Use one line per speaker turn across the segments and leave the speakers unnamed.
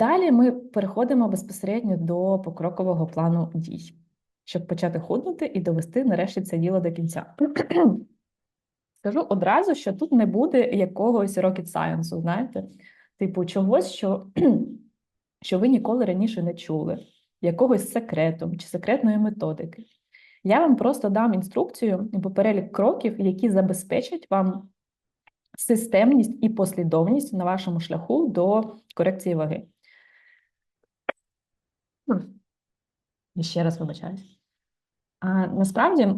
Далі ми переходимо безпосередньо до покрокового плану дій, щоб почати худнути і довести нарешті це діло до кінця. Скажу одразу, що тут не буде якогось rocket science, знаєте, типу чогось, що, що ви ніколи раніше не чули, якогось секрету чи секретної методики. Я вам просто дам інструкцію або перелік кроків, які забезпечать вам системність і послідовність на вашому шляху до корекції ваги. І ще раз вибачаюсь. А, насправді,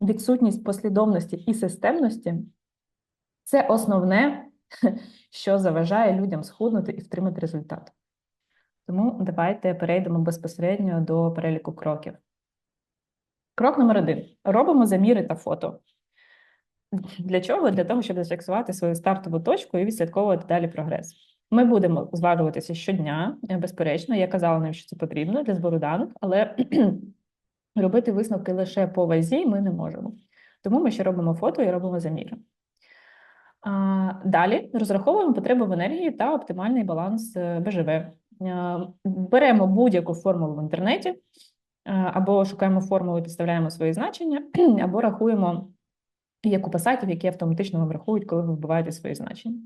відсутність послідовності і системності це основне, що заважає людям схуднути і втримати результат. Тому давайте перейдемо безпосередньо до переліку кроків. Крок номер один: робимо заміри та фото. Для чого? Для того, щоб зафіксувати свою стартову точку і відслідковувати далі прогрес. Ми будемо зважуватися щодня, е, безперечно. Я казала нам, що це потрібно для збору даних, але робити висновки лише по вазі ми не можемо. Тому ми ще робимо фото і робимо заміри. Далі розраховуємо потребу в енергії та оптимальний баланс е, БЖВ. Е, беремо будь-яку формулу в інтернеті, або шукаємо формулу і підставляємо свої значення, або рахуємо є купа сайтів, які автоматично вам рахують, коли ви вбиваєте свої значення.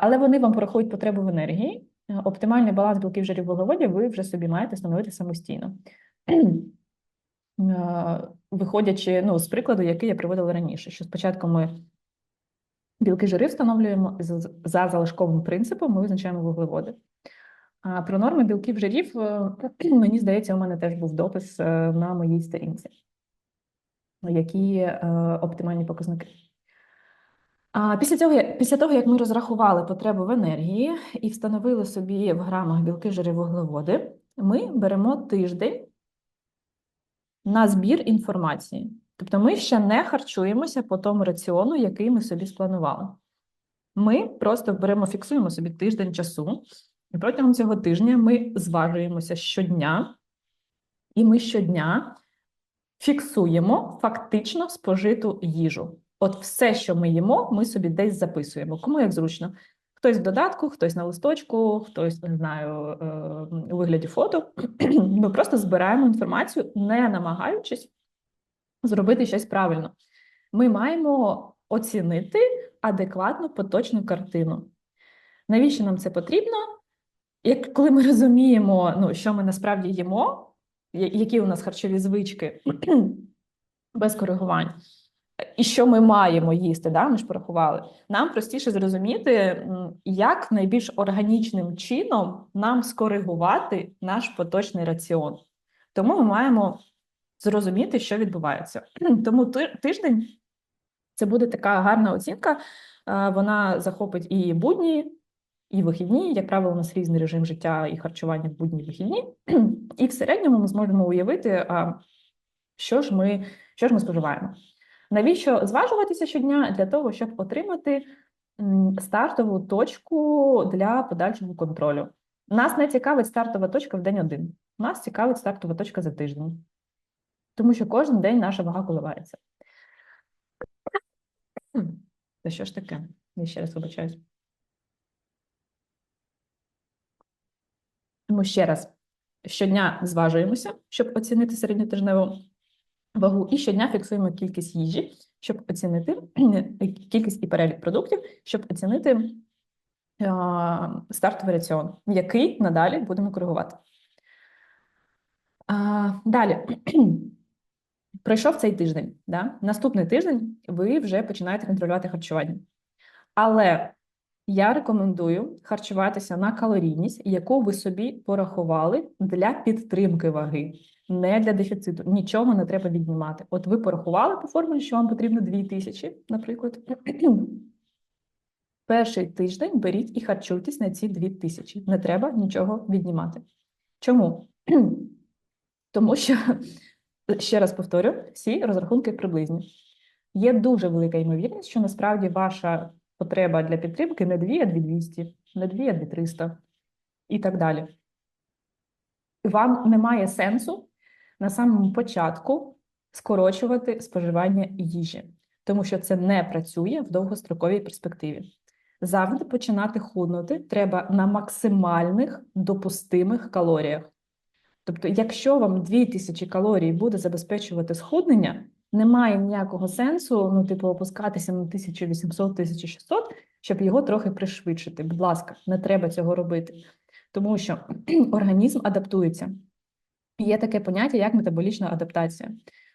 Але вони вам порахують потребу в енергії. Оптимальний баланс білків жирів вуглеводів ви вже собі маєте встановити самостійно. Виходячи ну, з прикладу, який я приводила раніше, що спочатку ми білки жири встановлюємо за залишковим принципом, ми визначаємо вуглеводи. А про норми білків жирів, е, мені здається, у мене теж був допис е, на моїй сторінці які е, оптимальні показники. Після цього, після того, як ми розрахували потребу в енергії і встановили собі в грамах білки, жири, вуглеводи, ми беремо тиждень на збір інформації. Тобто ми ще не харчуємося по тому раціону, який ми собі спланували. Ми просто беремо, фіксуємо собі тиждень часу, і протягом цього тижня ми зважуємося щодня, і ми щодня фіксуємо фактично спожиту їжу. От все, що ми їмо, ми собі десь записуємо. Кому як зручно? Хтось в додатку, хтось на листочку, хтось не знаю е, у вигляді фото. Ми просто збираємо інформацію, не намагаючись зробити щось правильно. Ми маємо оцінити адекватну поточну картину. Навіщо нам це потрібно? Як коли ми розуміємо, ну, що ми насправді їмо, які у нас харчові звички без коригувань, і що ми маємо їсти, да, ми ж порахували, нам простіше зрозуміти, як найбільш органічним чином нам скоригувати наш поточний раціон. Тому ми маємо зрозуміти, що відбувається. Тому тиждень це буде така гарна оцінка, вона захопить і будні і вихідні, як правило, у нас різний режим життя і харчування в будні вихідні, і в середньому ми зможемо уявити, що ж ми що ж ми споживаємо. Навіщо зважуватися щодня? Для того, щоб отримати стартову точку для подальшого контролю. Нас не цікавить стартова точка в день один. Нас цікавить стартова точка за тиждень, тому що кожен день наша вага коливається. Це що ж таке? Я ще раз вибачаюсь. Тому ще раз щодня зважуємося, щоб оцінити середньотижневу вагу, і щодня фіксуємо кількість їжі, щоб оцінити кількість і перелік продуктів, щоб оцінити стартовий раціон, який надалі будемо коригувати. Далі. Пройшов цей тиждень. Да? Наступний тиждень ви вже починаєте контролювати харчування. Але я рекомендую харчуватися на калорійність, яку ви собі порахували для підтримки ваги, не для дефіциту. Нічого не треба віднімати. От ви порахували по формулі, що вам потрібно 2000, наприклад. Перший тиждень беріть і харчуйтесь на ці 2000. Не треба нічого віднімати. Чому? Тому що, ще раз повторю, всі розрахунки приблизні. Є дуже велика ймовірність, що насправді ваша потреба для підтримки не 2, а 2200, не 2, а 2300 і так далі. Вам немає сенсу на самому початку скорочувати споживання їжі, тому що це не працює в довгостроковій перспективі. завжди починати худнути треба на максимальних допустимих калоріях. Тобто, якщо вам 2000 калорій буде забезпечувати схуднення, немає ніякого сенсу, ну, типу, опускатися на 1800-1600, щоб його трохи пришвидшити. Будь ласка, не треба цього робити, тому що організм адаптується. Є таке поняття, як метаболічна адаптація.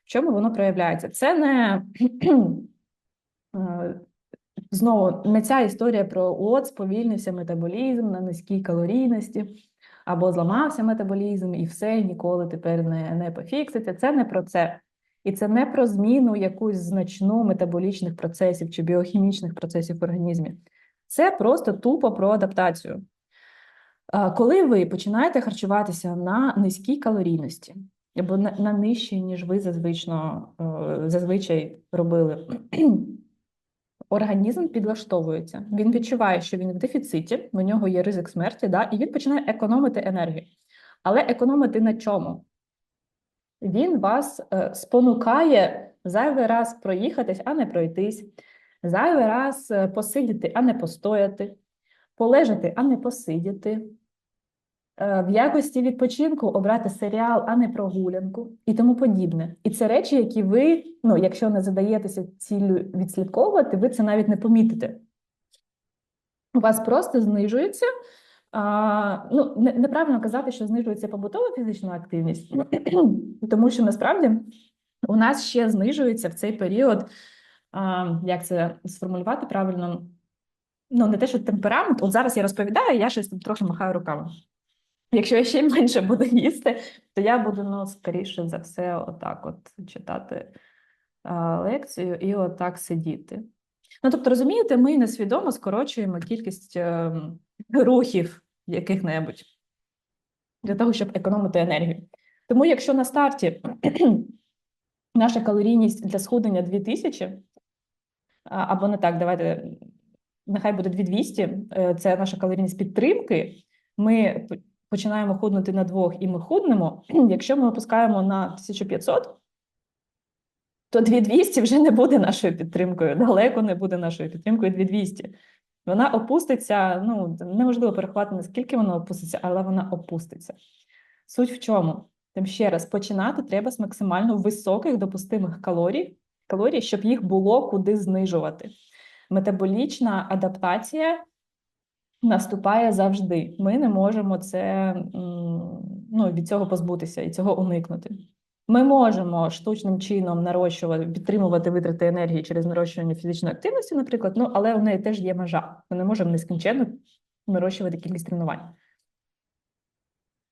В чому воно проявляється? Це не е, знову не ця історія про от сповільнився метаболізм на низькій калорійності, або зламався метаболізм, і все, ніколи тепер не, не пофікситься. Це не про це. І це не про зміну якусь значну метаболічних процесів чи біохімічних процесів в організмі. Це просто тупо про адаптацію. Коли ви починаєте харчуватися на низькій калорійності, або на, на нижчій, ніж ви зазвично, е, зазвичай робили, організм підлаштовується. Він відчуває, що він в дефіциті, у нього є ризик смерті, да, і він починає економити енергію. Але економити на чому? Він вас е, спонукає зайвий раз проїхатись, а не пройтись, зайвий раз е, посидіти, а не постояти, полежати, а не посидіти. Е, в якості відпочинку обрати серіал, а не прогулянку і тому подібне. І це речі, які ви, ну, якщо не задаєтеся ціллю відслідковувати, ви це навіть не помітите. У вас просто знижується. А, ну, не, Неправильно казати, що знижується побутова фізична активність, тому що насправді у нас ще знижується в цей період, а, як це сформулювати правильно, ну, не те, що темперамент. От зараз я розповідаю, я щось трохи махаю руками. Якщо я ще менше буду їсти, то я буду, ну, скоріше за все, отак от читати а, лекцію і отак сидіти. Ну, тобто, розумієте, ми несвідомо скорочуємо кількість е, рухів яких-небудь для того, щоб економити енергію. Тому, якщо на старті наша калорійність для схуднення 2000, або не так, давайте, нехай буде 2200, е, це наша калорійність підтримки, ми починаємо худнути на двох і ми худнемо, якщо ми опускаємо на 1500, то 2200 вже не буде нашою підтримкою, далеко не буде нашою підтримкою 2200. Вона опуститься, ну, неможливо перехватити, наскільки вона опуститься, але вона опуститься. Суть в чому? Тим ще раз, починати треба з максимально високих допустимих калорій, калорій, щоб їх було куди знижувати. Метаболічна адаптація наступає завжди. Ми не можемо це ну, від цього позбутися і цього уникнути. Ми можемо штучним чином нарощувати, підтримувати витрати енергії через нарощування фізичної активності, наприклад, ну але в неї теж є межа. Ми не можемо нескінченно нарощувати кількість тренувань.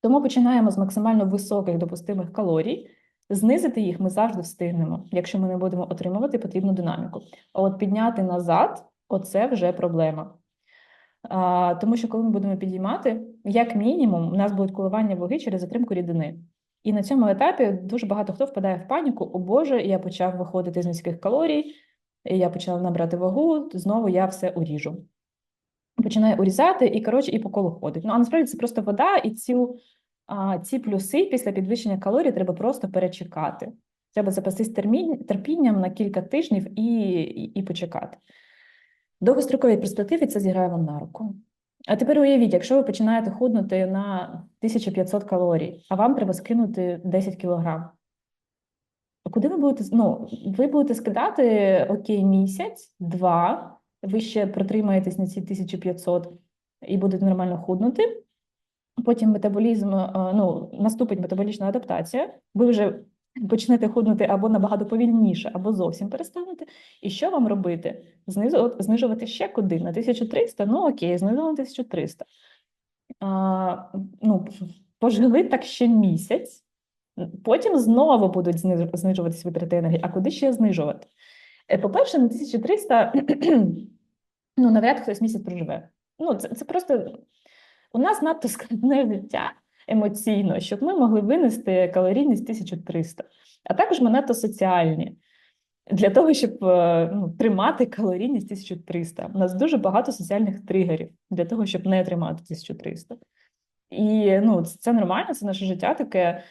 Тому починаємо з максимально високих допустимих калорій. Знизити їх ми завжди встигнемо, якщо ми не будемо отримувати потрібну динаміку. А от підняти назад оце вже проблема. А, Тому що, коли ми будемо підіймати, як мінімум, у нас будуть коливання ваги через затримку рідини. І на цьому етапі дуже багато хто впадає в паніку: о Боже, я почав виходити з низьких калорій, я почав набрати вагу, знову я все уріжу. Починає урізати і, коротше, і по колу ходить. Ну, а насправді це просто вода, і цю, а, ці плюси після підвищення калорій треба просто перечекати. Треба запастись терпінням на кілька тижнів і, і, і почекати. Довгостроковій перспективі це зіграє вам на руку. А тепер уявіть, якщо ви починаєте худнути на 1500 калорій, а вам треба скинути 10 кілограм. Куди ви будете ну, ви будете скидати окей, місяць, два, ви ще протримаєтесь на ці 1500 і будете нормально худнути. Потім метаболізм, е, ну, наступить метаболічна адаптація, ви вже почнете худнути або набагато повільніше, або зовсім перестанете. І що вам робити? Знизу, знижувати ще куди? На 1300? Ну окей, знизили на 1300. А, ну, Пожили так ще місяць, потім знову будуть знижуватися витрати енергії. А куди ще знижувати? Е, по-перше, на 1300 ну, навряд хтось місяць проживе. Ну, це, це просто у нас надто складне життя емоційно, щоб ми могли винести калорійність 1300. А також ми соціальні для того, щоб е, ну, тримати калорійність 1300. У нас дуже багато соціальних тригерів для того, щоб не тримати 1300. І ну, це нормально, це наше життя таке.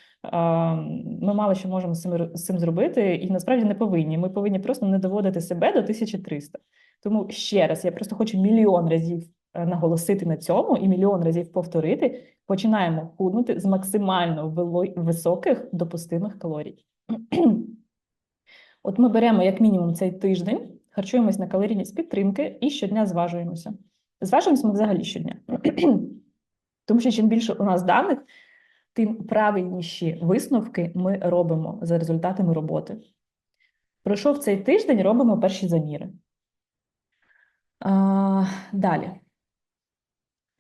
Ми мало що можемо з цим зробити, і насправді не повинні. Ми повинні просто не доводити себе до 1300. Тому ще раз, я просто хочу мільйон разів наголосити на цьому і мільйон разів повторити. Починаємо худнути з максимально високих допустимих калорій. От ми беремо як мінімум цей тиждень, харчуємось на калорійність підтримки і щодня зважуємося. Зважуємося ми взагалі щодня. Тому що чим більше у нас даних, тим правильніші висновки ми робимо за результатами роботи. Пройшов цей тиждень, робимо перші заміри. А, далі.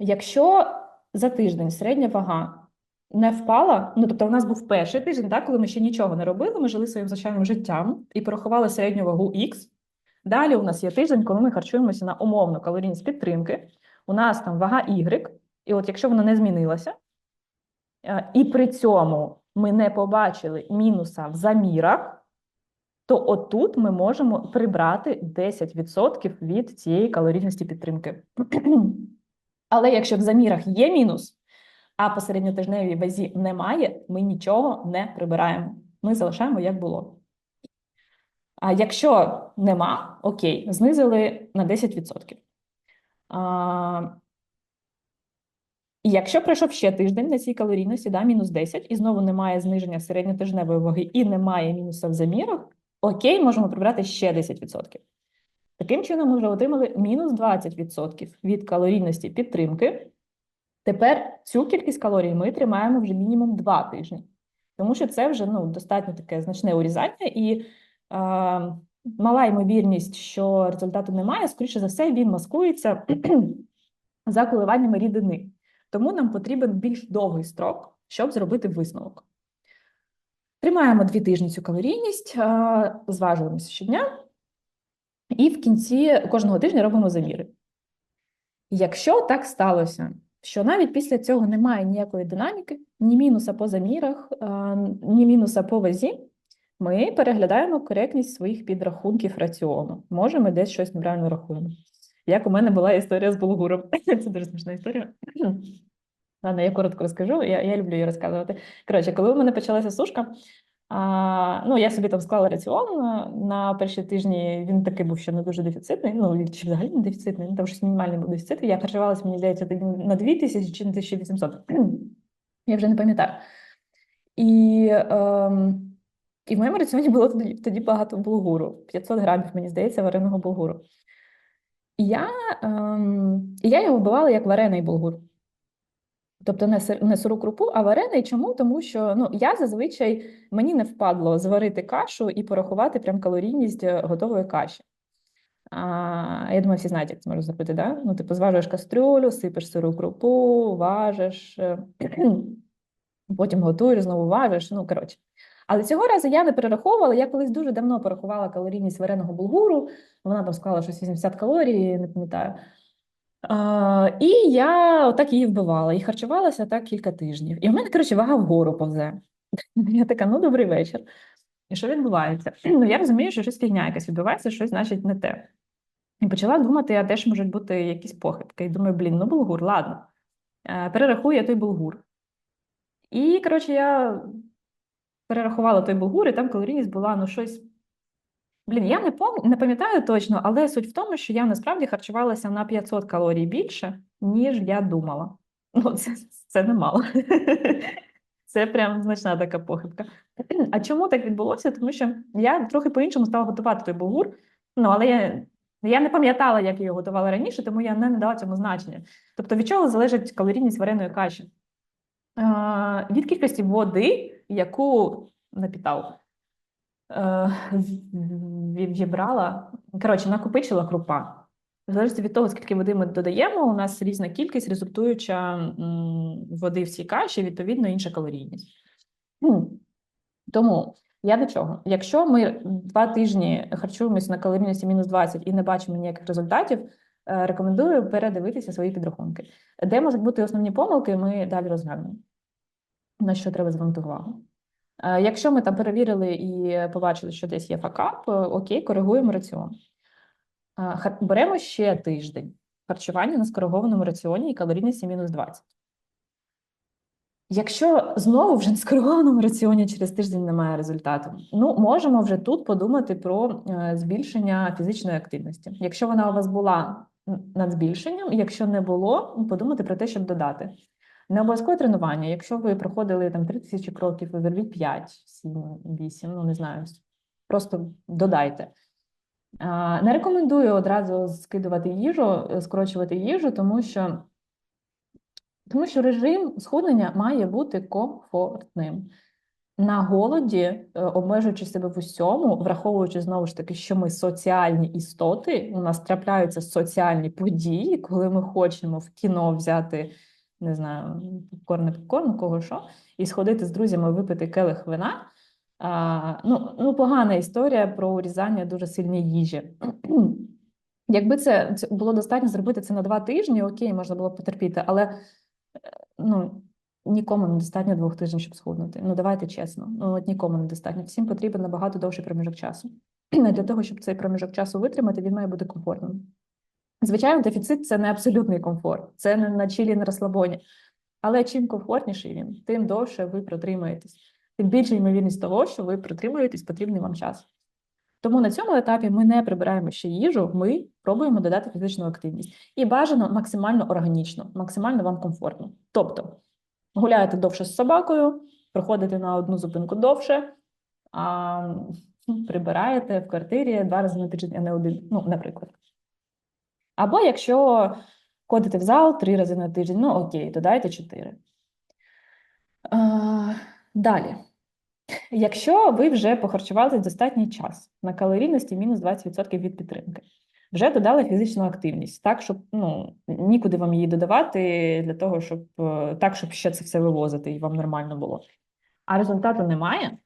Якщо за тиждень середня вага не впала, ну тобто у нас був перший тиждень, так, коли ми ще нічого не робили, ми жили своїм звичайним життям і порахували середню вагу Х. Далі у нас є тиждень, коли ми харчуємося на умовну калорійність підтримки. У нас там вага Y, і от якщо вона не змінилася, е, і при цьому ми не побачили мінуса в замірах, то отут ми можемо прибрати 10% від цієї калорійності підтримки. Але якщо в замірах є мінус, а по середньотижневій вазі немає, ми нічого не прибираємо. Ми залишаємо як було. А якщо нема, окей, знизили на 10%. А, і якщо пройшов ще тиждень на цій калорійності, да, мінус 10, і знову немає зниження середньотижневої ваги і немає мінуса в замірах, окей, можемо прибрати ще 10%. Таким чином, ми вже отримали мінус 20% від калорійності підтримки. Тепер цю кількість калорій ми тримаємо вже мінімум 2 тижні, тому що це вже ну, достатньо таке значне урізання, і е, мала ймовірність, що результату немає, скоріше за все, він маскується за коливаннями рідини. Тому нам потрібен більш довгий строк, щоб зробити висновок. Тримаємо 2 тижні цю калорійність, зважуємося щодня. І в кінці кожного тижня робимо заміри. Якщо так сталося, що навіть після цього немає ніякої динаміки, ні мінуса по замірах, ні мінуса по вазі, ми переглядаємо коректність своїх підрахунків раціону. Може, ми десь щось неправильно рахуємо. Як у мене була історія з булгуром. Це дуже смішна історія. Ладно, я коротко розкажу, я, я люблю її розказувати. Коротше, коли у мене почалася сушка, а, ну, я собі там склала раціон на, на перші тижні. Він такий був ще не дуже дефіцитний. Ну, чи взагалі не дефіцитний, ну, там щось мінімальний був дефіцит. Я харчувалася, мені здається, на 2000 чи на 1800. я вже не пам'ятаю. І, ем, і в моєму раціоні було тоді, тоді багато булгуру. 500 грамів, мені здається, вареного булгуру. І я, ем, я його вбивала як варений булгур. Тобто не сир, не сиру крупу, а варений. Чому? Тому що ну, я зазвичай мені не впадло зварити кашу і порахувати прям калорійність е, готової каші. А, Я думаю, всі знають, як це можна зробити. Да? Ну, типу, зважуєш кастрюлю, сипеш сиру крупу, важиш, е, потім готуєш, знову важиш. Ну, коротше. Але цього разу я не перераховувала. Я колись дуже давно порахувала калорійність вареного булгуру. Вона там склала щось 80 калорій, не пам'ятаю. І я отак її вбивала і харчувалася так кілька тижнів. І в мене, коротше, вага вгору повзе. Я така, ну добрий вечір. І що відбувається? Ну, я розумію, що щось фігня якась відбувається, щось значить не те. І почала думати, а теж можуть бути якісь похибки. І думаю, блін, ну булгур, ладно. Е, Перерахую я той булгур. І, коротше, я перерахувала той булгур, і там калорійність була ну щось. Блін, я не пом... не пам'ятаю точно, але суть в тому, що я насправді харчувалася на 500 калорій більше, ніж я думала. Ну, це, це немало. Це прям значна така похибка. А чому так відбулося? Тому що я трохи по-іншому стала готувати той булгур, ну але я, я не пам'ятала, як я його готувала раніше, тому я не надала цьому значення. Тобто, від чого залежить калорійність вареної каші? А, від кількості води, яку напітав. Е, вібрала, коротше, накопичила крупа. В залежності від того, скільки води ми додаємо, у нас різна кількість, результуюча води в цій каші, відповідно, інша калорійність. Тому я до чого? Якщо ми два тижні харчуємося на калорійності мінус 20 і не бачимо ніяких результатів, е, рекомендую передивитися свої підрахунки. Де можуть бути основні помилки, ми далі розглянемо. На що треба звернути увагу. Е, якщо ми там перевірили і побачили, що десь є факап, е, окей, коригуємо раціон. Е, беремо ще тиждень харчування на скоригованому раціоні і калорійності мінус 20. Якщо знову вже на скоригованому раціоні через тиждень немає результату, ну можемо вже тут подумати про збільшення фізичної активності. Якщо вона у вас була над збільшенням, якщо не було, подумати про те, щоб додати. Не обов'язкове тренування. Якщо ви проходили там 3 тисячі кроків, ви зробіть 5, 7, 8, ну не знаю, просто додайте. Не рекомендую одразу скидувати їжу, скорочувати їжу, тому що тому що режим схуднення має бути комфортним. На голоді, е, обмежуючи себе в усьому, враховуючи знову ж таки, що ми соціальні істоти, у нас трапляються соціальні події, коли ми хочемо в кіно взяти, не знаю, попкорн, не попкорн, кого що, і сходити з друзями випити келих вина. А, ну, ну, погана історія про урізання дуже сильної їжі. Якби це, було достатньо зробити це на два тижні, окей, можна було б потерпіти, але е, ну, нікому не достатньо двох тижнів, щоб схуднути. Ну, давайте чесно. Ну, от нікому не достатньо. Всім потрібен набагато довший проміжок часу. Для того, щоб цей проміжок часу витримати, він має бути комфортним. Звичайно, дефіцит це не абсолютний комфорт, це не на чилі, на розслабоні. Але чим комфортніший він, тим довше ви протримаєтесь, тим більша ймовірність того, що ви протримуєтесь потрібний вам час. Тому на цьому етапі ми не прибираємо ще їжу, ми пробуємо додати фізичну активність. І бажано максимально органічно, максимально вам комфортно. Тобто гуляєте довше з собакою, проходите на одну зупинку довше, а прибираєте в квартирі два рази на тиждень, а не один, ну, наприклад. Або якщо ходите в зал три рази на тиждень, ну окей, додайте чотири. Далі. Якщо ви вже похарчувалися достатній час на калорійності мінус 20% від підтримки, вже додали фізичну активність, так, щоб ну, нікуди вам її додавати для того, щоб е, так, щоб ще це все вивозити і вам нормально було. А результату немає.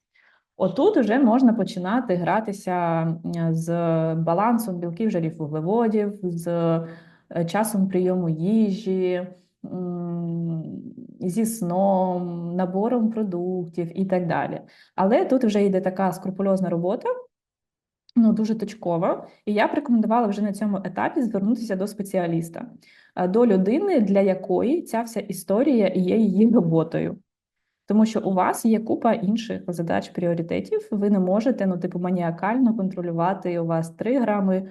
Отут вже можна починати гратися е, з балансом білків, жирів, вуглеводів, з е, часом прийому їжі, зі сном, набором продуктів і так далі. Але тут вже йде така скрупульозна робота, ну дуже точкова, і я б рекомендувала вже на цьому етапі звернутися до спеціаліста, е, до людини, для якої ця вся історія є її роботою. Тому що у вас є купа інших задач, пріоритетів. Ви не можете, ну, типу, маніакально контролювати. У вас 3 грами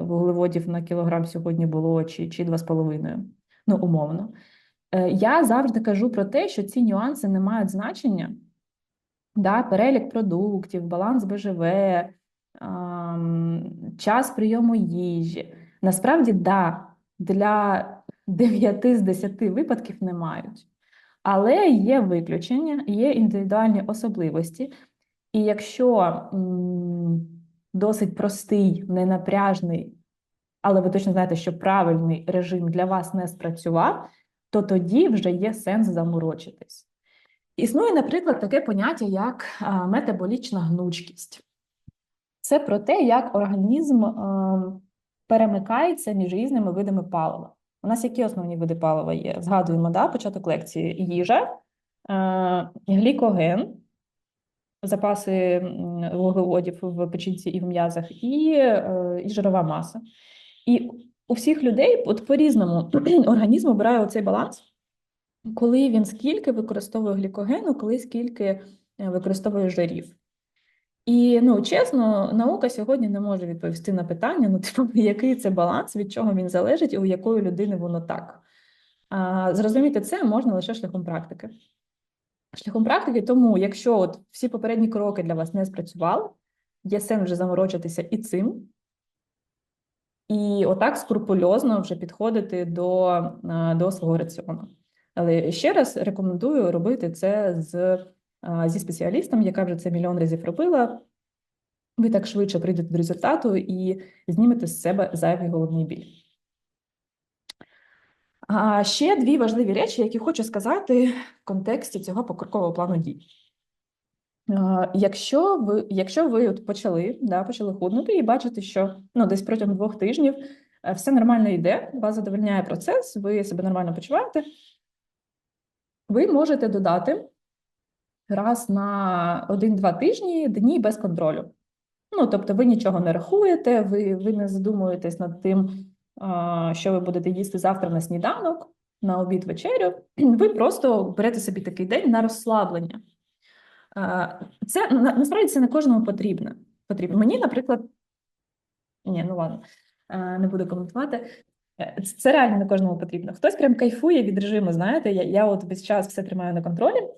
вуглеводів на кілограм сьогодні було, чи, чи 2,5, ну, умовно. Е, Я завжди кажу про те, що ці нюанси не мають значення. Да, перелік продуктів, баланс БЖВ, час прийому їжі. Насправді, да, для 9 з 10 випадків не мають. Але є виключення, є індивідуальні особливості. І якщо досить простий, ненапряжний, але ви точно знаєте, що правильний режим для вас не спрацював, то тоді вже є сенс заморочитись. Існує, наприклад, таке поняття, як метаболічна гнучкість. Це про те, як організм перемикається між різними видами палива. У нас які основні види палива є? Згадуємо, да, початок лекції: їжа, е, глікоген, запаси вуглеводів в печінці і в м'язах, і, е, і жирова маса. І у всіх людей от по-різному організм обирає оцей баланс, коли він скільки використовує глікогену, коли скільки е, використовує жирів. І ну чесно, наука сьогодні не може відповісти на питання: ну, типу, який це баланс, від чого він залежить, і у якої людини воно так. А, Зрозуміти це можна лише шляхом практики. Шляхом практики, тому якщо от всі попередні кроки для вас не спрацювали, є сенс вже заморочитися і цим, і отак скрупульозно вже підходити до, до свого раціону. Але ще раз рекомендую робити це з зі спеціалістом, яка вже це мільйон разів робила. Ви так швидше прийдете до результату і знімете з себе зайвий головний біль. А ще дві важливі речі, які хочу сказати в контексті цього покрокового плану дій. Якщо ви, якщо ви от почали, да, почали худнути і бачите, що ну, десь протягом двох тижнів е, все нормально йде, вас задовольняє процес, ви себе нормально почуваєте, ви можете додати раз на один-два тижні дні без контролю. Ну, тобто, ви нічого не рахуєте, ви, ви не задумуєтесь над тим, що ви будете їсти завтра на сніданок. на обід вечерю, ви просто берете собі такий день на розслаблення. Це насправді це не кожному потрібно. потрібно. Мені, наприклад, ні, ну ладно, не буду коментувати. Е, це реально не кожному потрібно. Хтось прям кайфує від режиму, знаєте, я, я от весь час все тримаю на контролі.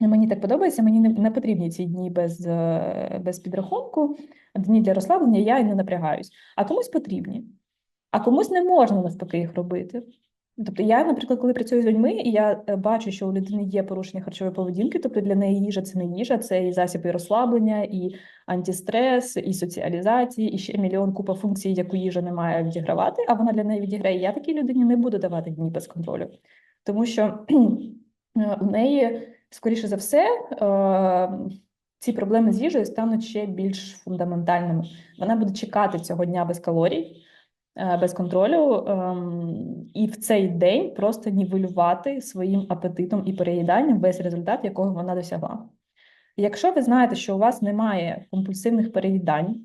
І Мені так подобається, мені не, потрібні ці дні без, е, без підрахунку, дні для розслаблення, я і не напрягаюсь. А комусь потрібні, а комусь не можна навпаки їх робити. Тобто я, наприклад, коли працюю з людьми, і я е, бачу, що у людини є порушення харчової поведінки, тобто для неї їжа це не їжа, це і засіби розслаблення, і антистрес, і соціалізації, і ще мільйон купа функцій, яку їжа не має відігравати, а вона для неї відіграє. Я такій людині не буду давати дні без контролю, тому що е, у неї, скоріше за все, е, ці проблеми з їжею стануть ще більш фундаментальними. Вона буде чекати цього дня без калорій е, без контролю, ем, і в цей день просто нівелювати своїм апетитом і переїданням весь результат, якого вона досягла. Якщо ви знаєте, що у вас немає компульсивних переїдань,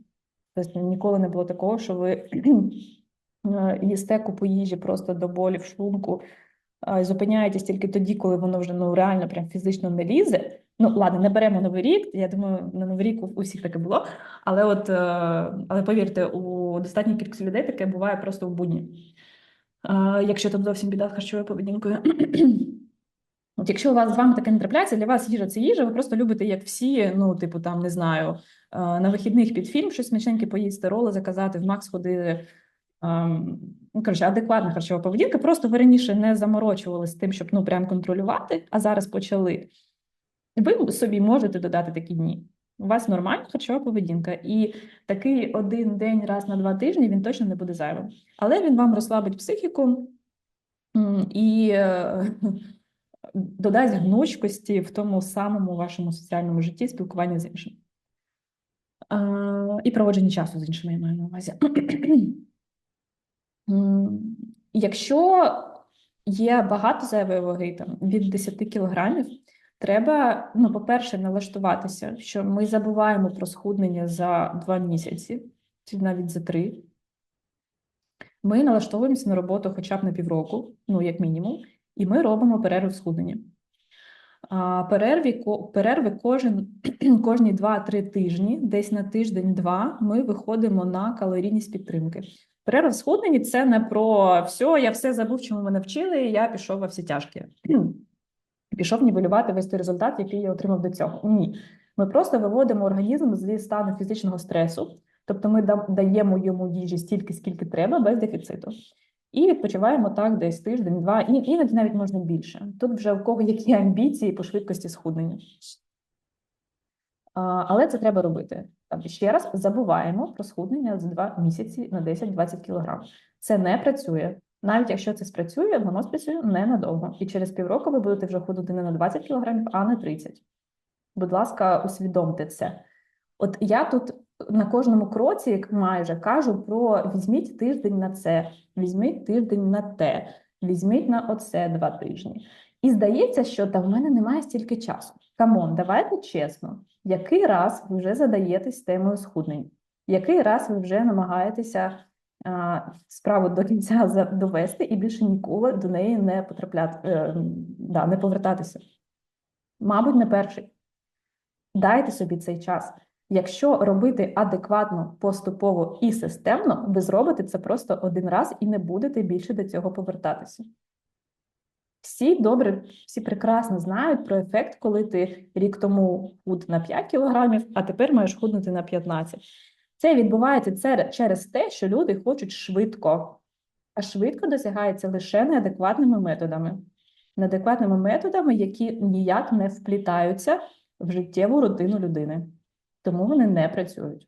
тобто ніколи не було такого, що ви е, їсте купу їжі просто до болі в шлунку, зупиняєтесь тільки тоді, коли воно вже ну реально прям фізично не лізе. Ну, ладно, не беремо новий рік. Я думаю, на новий рік у всіх таке було. Але от, е, але повірте, у достатньої кількості людей таке буває просто в будні. Е, Якщо там зовсім біда з харчовою поведінкою. От якщо у вас з вами таке не трапляється, для вас їжа це їжа, ви просто любите, як всі, ну, типу, там, не знаю, е, на вихідних під фільм щось смачненьке поїсти, роли заказати, в Макс ходити. Ем, ну, коротше, адекватна харчова поведінка. Просто ви раніше не заморочувалися тим, щоб ну прям контролювати, а зараз почали. Ви собі можете додати такі дні. У вас нормальна харчова поведінка, і такий один день раз на два тижні він точно не буде зайвим. Але він вам розслабить психіку і е, додасть гнучкості в тому самому вашому соціальному житті спілкування з іншим. Е, І проводження часу з іншими я маю на увазі. Якщо є багато зайвої ваги, там від 10 кілограмів, треба, ну, по-перше, налаштуватися, що ми забуваємо про схуднення за два місяці, чи навіть за три. Ми налаштовуємося на роботу хоча б на півроку, ну, як мінімум, і ми робимо перерву в схудненні. Перерві, перерви кожен, кожні 2-3 тижні, десь на тиждень-два, ми виходимо на калорійність підтримки. Перерва в схудненні це не про все, я все забув, чому мене вчили, і я пішов во всі тяжкі. Пішов нівелювати весь той результат, який я отримав до цього. Ні. Ми просто виводимо організм зі стану фізичного стресу, тобто ми даємо йому їжі стільки, скільки треба, без дефіциту. І відпочиваємо так десь тиждень-два, і іноді навіть можна більше. Тут вже у кого які амбіції по швидкості схуднення. Але це треба робити. Ще раз забуваємо про схуднення за два місяці на 10-20 кг. Це не працює. Навіть якщо це спрацює, воно спрацює ненадовго. І через півроку ви будете вже худати не на 20 кг, а на 30. Будь ласка, усвідомте це. От я тут на кожному кроці, як майже кажу про візьміть тиждень на це, візьміть тиждень на те, візьміть на оце два тижні. І здається, що та в мене немає стільки часу. Камон, давайте чесно, який раз ви вже задаєтесь темою схуднень? Який раз ви вже намагаєтеся а, справу до кінця довести і більше ніколи до неї не потрапляти, е, да, не повертатися? Мабуть, не перший. Дайте собі цей час. Якщо робити адекватно, поступово і системно, ви зробите це просто один раз і не будете більше до цього повертатися. Всі добре, всі прекрасно знають про ефект, коли ти рік тому худ на 5 кілограмів, а тепер маєш худнути на 15. Це відбувається через те, що люди хочуть швидко, а швидко досягається лише неадекватними методами. Неадекватними методами, які ніяк не вплітаються в життєву рутину людини. Тому вони не працюють.